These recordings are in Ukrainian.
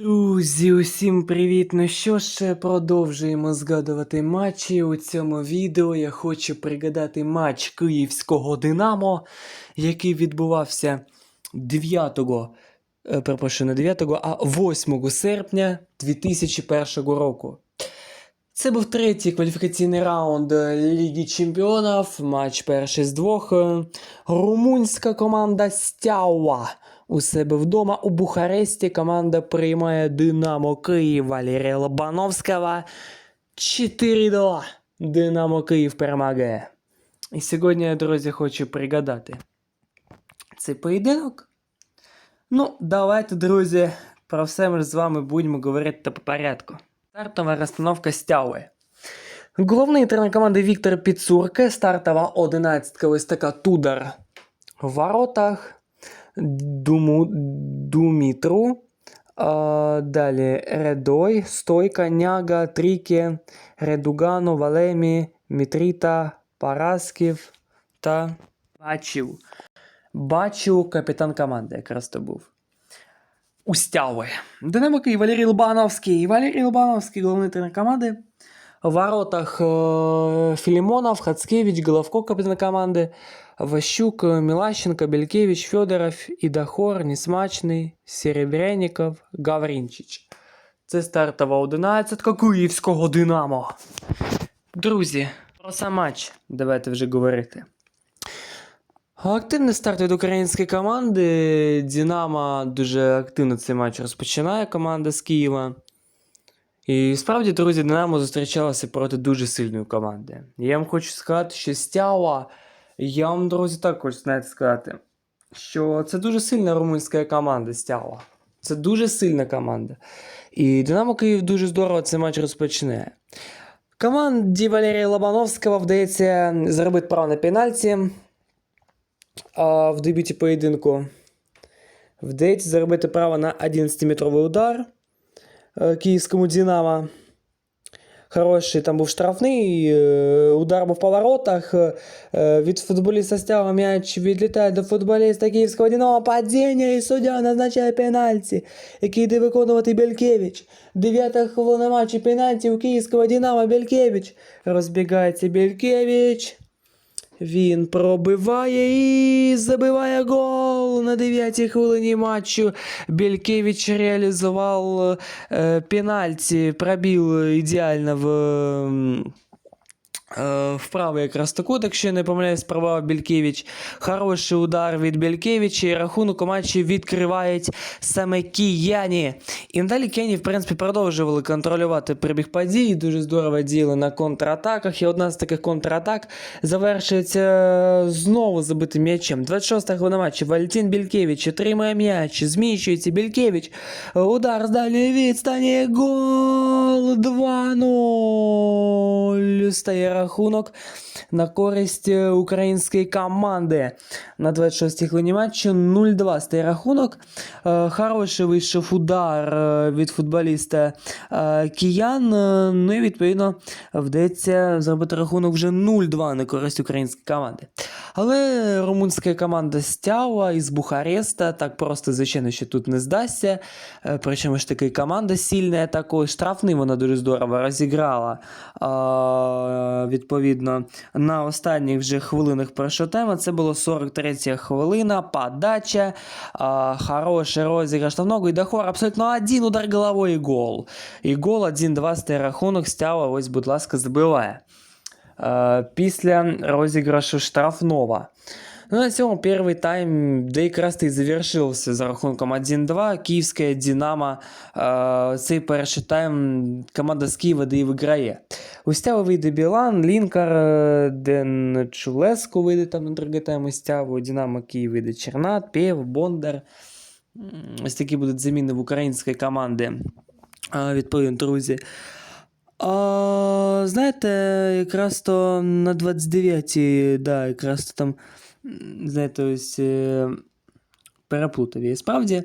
Друзі, усім привіт! Ну що ж, продовжуємо згадувати матчі. У цьому відео я хочу пригадати матч київського Динамо, який відбувався 9, е, перепрошую, не 9, а 8 серпня 2001 року. Це був третій кваліфікаційний раунд е, Ліги Чемпіонів, матч перший з двох. Е, Румунська команда Стяуа у себе вдома у Бухаресті команда приймає Динамо Київ Валерія Лобановського 4-2. Динамо Київ перемагає. І сьогодні я, друзі, хочу пригадати цей поєдинок. Ну, давайте, друзі, про все ми з вами будемо говорити по порядку. Стартова розстановка Стяуи. Головний тренер команди Віктор Піцурке, стартова одинадцятка, ось така Тудар в воротах. Думу, Думітру. А, далі Редой, Стойка, Няга, Тріке, Редугану, Валемі, Мітріта, Парасків та Бачів. Бачив капітан команди, якраз то був. Устяви. Динамо Київ, Валерій Лобановський. Валерій Лобановський, головний тренер команди. В воротах е, Філімонов, Хацкевич, Головко, капітан команди. Ващук, Мілащенко, Белькевич, Федоров, Ідахор, Несмачний, Серебряніков, Гаврінчич. Це стартова одинадцятка київського Динамо. Друзі, про сам матч давайте вже говорити. Активний старт від української команди. Динамо дуже активно цей матч розпочинає команда з Києва. І справді, друзі, Динамо зустрічалося проти дуже сильної команди. Я вам хочу сказати, що Стяуа, я вам, друзі, так хочу знаєте, сказати, що це дуже сильна румунська команда Стяуа. Це дуже сильна команда. І Динамо Київ дуже здорово цей матч розпочинає. Команді Валерія Лобановського вдається зробити право на пенальті а, в дебюті поєдинку. Вдається заробити право на 11-метровий удар е, київському Динамо. Хороший там був штрафний, е, удар був по воротах. е, Від футболіста стягла м'яч відлітає до футболіста київського Динамо. Падіння і суддя назначає пенальті, який йде виконувати Белькевич. Дев'ята хвилина матчу пенальті у київського Динамо Белькевич. Розбігається Белькевич. Він пробиває і забиває гол на 9-й хвилині матчу. Белькевич реалізував е, пенальті, пробив ідеально в. Е, В правий якраз таку, якщо я не помиляюсь, пробував Белькевич. Хороший удар від Белькевича і рахунок у матчі відкривають саме кияні. І надалі кияні, в принципі, продовжували контролювати прибіг подій, дуже здорово діяли на контратаках. І одна з таких контратак завершується е, знову забитим м'ячем. 26-та хвилина матчу. Валентин Белькевич отримує м'яч, зміщується Белькевич. Удар з дальньої відстані. Гол 2-0. Стає рахунок на користь е, української команди. На 26-й хвилині матчу 0-2 стає рахунок. Е, Хороший вийшов удар е, від футболіста киян. Ну і відповідно вдається зробити рахунок вже 0-2 на користь української команди. Але румунська команда Стяуа із Бухареста так просто, звичайно, що тут не здасться. Причому ж таки команда сильна, також штрафний вона дуже здорово розіграла. Відповідно, на останніх вже хвилинах першого тема. це було 43 хвилина, подача, хороший розіграш штрафного, і Дахор абсолютно один удар головою і гол. І гол 1-2 стає рахунок, стяла. ось, будь ласка, забиває. Після розіграшу штрафного. Ну, на цьому перший тайм, де якраз і завершився за рахунком 1-2. Київська Динамо. Е, цей перший тайм команда з Києва де і виграє. Вийде Білан, Лінкар, е, Ден Чулеско вийде там на другий тайм у Стяву, Динамо Київ вийде Чернат, Пєв, Бондар. Ось такі будуть заміни в української команди. Е, Відповідно, друзі. А, знаєте, якраз то на 29-й, да, якраз то там, знаєте, ось е, переплутав я. І справді,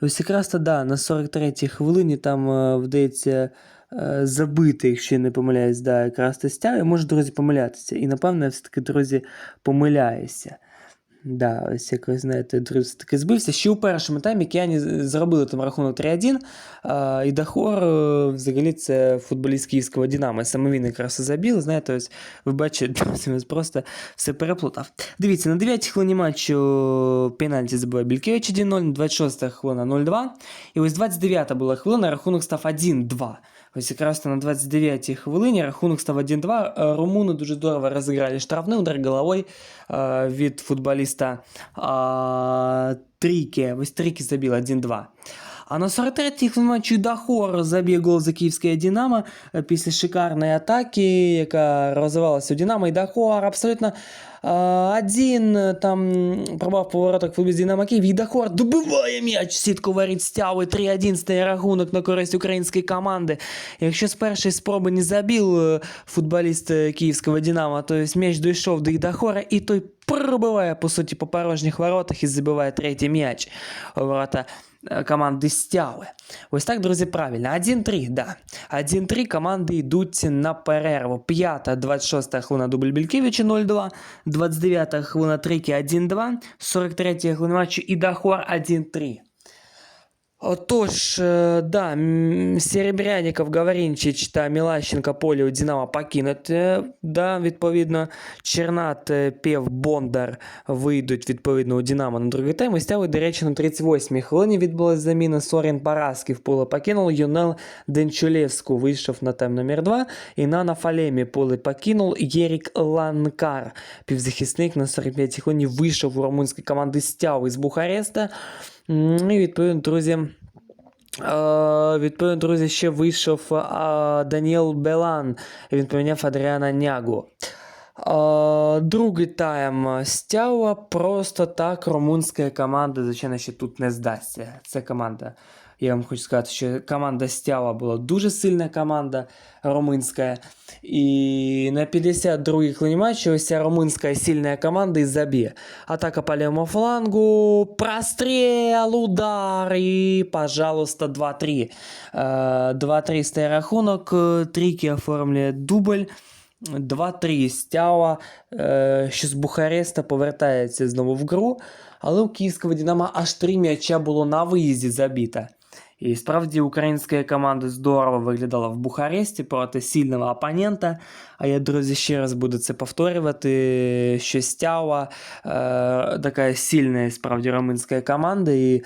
ось якраз то, да, на 43-й хвилині там е, вдається е, забити, якщо я не помиляюсь, да, якраз то стяг. Я можу, друзі, помилятися. І, напевно, я все-таки, друзі, помиляюся. Да, ось як знаєте, друзі, таки збився. Ще у першому таймі кияні зробили там рахунок 3-1. А, і Дахор, е, взагалі, це футболіст київського Динамо. Саме він якраз і. Знаєте, ось ви бачите, просто все переплутав. Дивіться, на 9 хвилині матчу пенальті забиває Бількевич 1-0, 26 хвилина 0-2. І ось 29 була хвилина, рахунок став 1-2. Ось якраз на 29-й хвилині рахунок став 1-2. Е, Румуни дуже здорово розіграли штрафний удар головою е, від футболіста е, Тріке. Ось Тріке забив 1-2. А на 43-й хвилині матчу Дахор забив гол за київське Динамо е, після шикарної атаки, яка розвивалася у Динамо. І Дахор абсолютно е, один е, там пробав по воротах футболіст Динамо Київ. І Дахор добиває м'яч, сітку варить стяви 3-1 стає рахунок на користь української команди. Якщо з першої спроби не забив е, футболіст київського Динамо, то есть м'яч дійшов до Дахора, і той пробиває, по суті, по порожніх воротах і забиває третій м'яч ворота е, команди Стяви. Ось так, друзі, правильно. 1-3, да. 1-3 команди йдуть на перерву. 5, 26 хвилина дубль Бількевича 0-2, 29 хвилина Трики 1-2, 43 хвилина матчу і Дахор 1-3. Отож, е, да, м, Серебряников, Гавринчич та Мілащенко поле у Динамо покинуть. е, Да, відповідно, Чернат, е, Пев, Бондар вийдуть відповідно у Динамо на другий тайм. І стяли, до речі, на 38-й хвилині відбулася заміна. Сорін Параски в поле покинув. Юнел Денчулевську вийшов на тайм номер 2. І Нана Фалемі поле покинув. Єрік Ланкар, півзахисник на 45-й хвилині вийшов у румунської команди Стяв із Бухареста. І відповідно, друзі. Відповідно, друзі, ще вийшов Даніел Белан. Він поміняв Адріана Нягу. Другий тайм стяла просто так румунська команда, звичайно, ще тут не здасться. Це команда. Я вам хочу сказати, що команда Стяла була дуже сильна команда румунська. І на 52-й хвилині матчу ось ця румунська сильна команда і заб'є. Атака по левому флангу, простріл, удар і, пожалуйста, 2-3. Е, 2-3 стає рахунок, е, оформлює дубль. 2-3 стяла, е, що з Бухареста повертається знову в гру, але у київського Динамо аж 3 м'яча було на виїзді забито. І справді українська команда здорово виглядала в Бухаресті проти сильного опонента. А я, друзі, ще раз буду це повторювати, що стяла е, така сильна справді румунська команда. І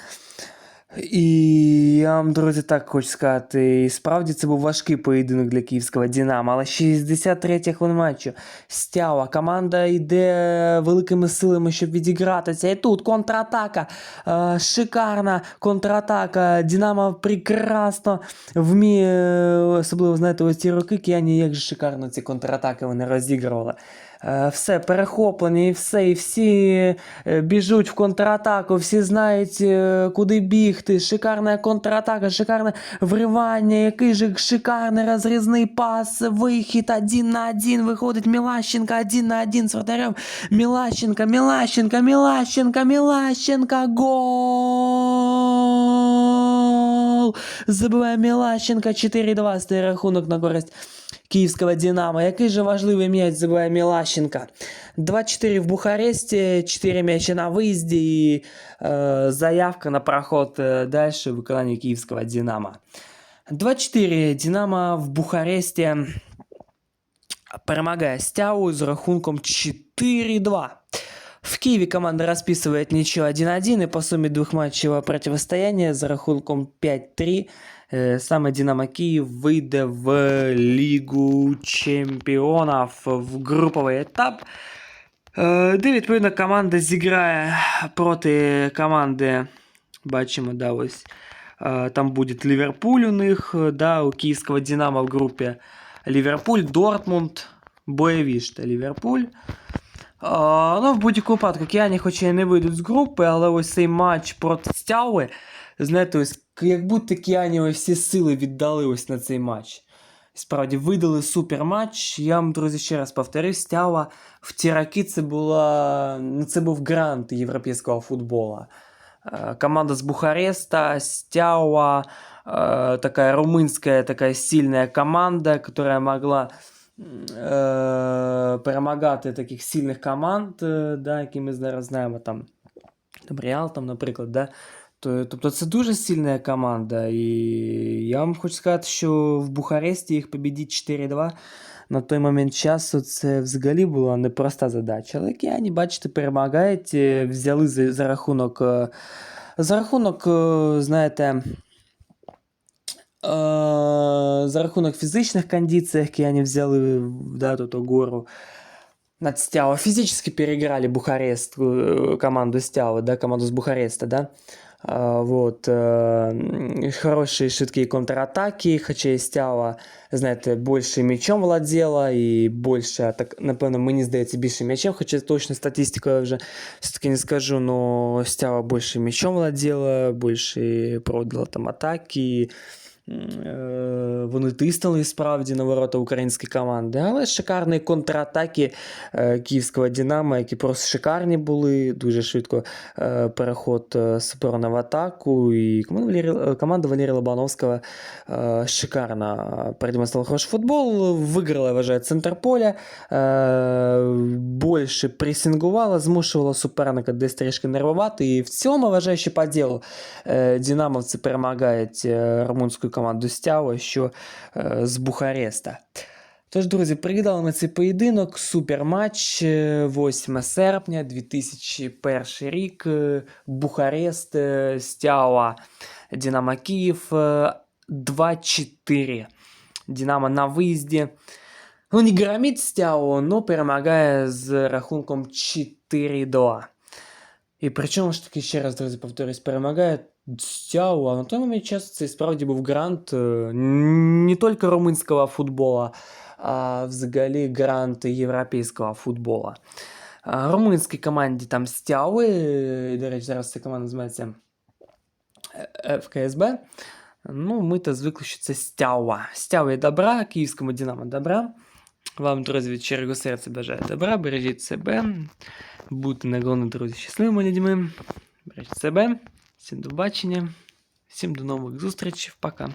і я вам, друзі, так хочу сказати, і справді це був важкий поєдинок для київського Динамо, але 63 хвилина матчу. Стяла. Команда йде великими силами, щоб відігратися. І тут контратака. Е, шикарна контратака. Динамо прекрасно вміє, особливо, знаєте, ось ці роки кияні, як же шикарно ці контратаки вони розігрували. Е, Все перехоплення і все, і всі е, біжуть в контратаку, всі знають, е, куди бігти. Шикарна контратака, шикарне вривання, який же шикарний розрізний пас, вихід один на один, виходить Мілащенко один на один з вратарем. Мілащенко, Мілащенко, Мілащенко, Мілащенко, гол! Забиває Мілащенко 4-2, стає рахунок на користь київського Динамо. Який же важливий м'яч забиває Мілащенко. 2-4 в Бухаресті, 4 м'ячі на виїзді і е, заявка на проход е, далі в виконанні київського Динамо. 2-4 Динамо в Бухаресті перемагає Стяу з рахунком 4-2. В Киеве команда расписывает ничего 1-1 и по сумме двухматчевого противостояния за рахунком 5-3 э, саме Динамо Київ вийде в Лігу Чемпіонів в груповий етап. Е, Де відповідно команда зіграє проти команди. Бачимо, да, ось е, там буде Ліверпуль у них, е, да, у київського Динамо в групі Ліверпуль, Дортмунд, Боєвіш та Ліверпуль. А, ну, в будь-якому випадку, кияні хоча й не вийдуть з групи, але ось цей матч проти Стяли, знаєте, ось як будто ось всі сили віддали ось на цей матч. Справді, видали супер матч. Я вам, друзі, ще раз повторю, Стяла в ті роки це була. ну, Це був грант європейського футболу. Е, Команда з Бухареста, Стяла, э, такая румынская, такая сильная команда, которая могла е, перемагати таких сильних команд, е, да, які ми зараз знаємо, там, там Реал, там, наприклад, да. То, тобто це дуже сильна команда. І я вам хочу сказати, що в Бухаресті їх побідіть 4-2 на той момент часу це взагалі була непроста задача. Але кияні, бачите, перемагають, е, взяли за, за рахунок. е, За рахунок, е, знаєте. е, За рахунок фізичних кондицій, які вони взяли да, тут гору над Стяо. Физически переиграли Бухарест, э, команду Стяо, да, команду с Бухареста, да. Вот. э, Хорошие швидкі контратаки, хоча і стяла, знаєте, більше м'ячом владіла і більше, так, напевно, мені здається, більше м'ячем, хоча точно статистику я вже все-таки не скажу, но стяла більше м'ячом владіла, більше проводила там атаки, Вони тиснули справді на ворота української команди, але шикарні контратаки е, київського Динамо, які просто шикарні були. Дуже швидко е, переход е, суперника в атаку. І команда Валерія, Лобановського е, шикарно продемонструвала хороший футбол. Виграла, я вважаю, центр поля. Більше пресингувала, змушувала суперника десь трішки нервувати. І в цьому, вважаю, що по ділу е, Динамовці перемагають е, румунську команду Стяво, що з Бухареста. Тож, друзі, пригадали ми цей поєдинок, суперматч, е, 8 серпня 2001 рік, Бухарест, е, Динамо Київ, е, 2-4. Динамо на виїзді. Ну, не громить Стяо, но перемагає з рахунком 4-2. І причому ж таки, ще раз, друзі, повторюсь, перемагає Стяу, а на той момент часу це справді був грант е, не тільки румунського футбола, а взагалі грант європейського футбола. А Румунській команді там Стяуи, е, до речі, зараз ця команда називається е, ФКСБ. Ну, ми то звикли, що це Стяуа. Стяуа добра, київському Динамо добра. Вам, друзі, від щирого серця бажаю добра, бережіть себе, будьте на головне, друзі, щасливими людьми, бережіть себе, всім до бачення, всім до нових зустрічей, пока.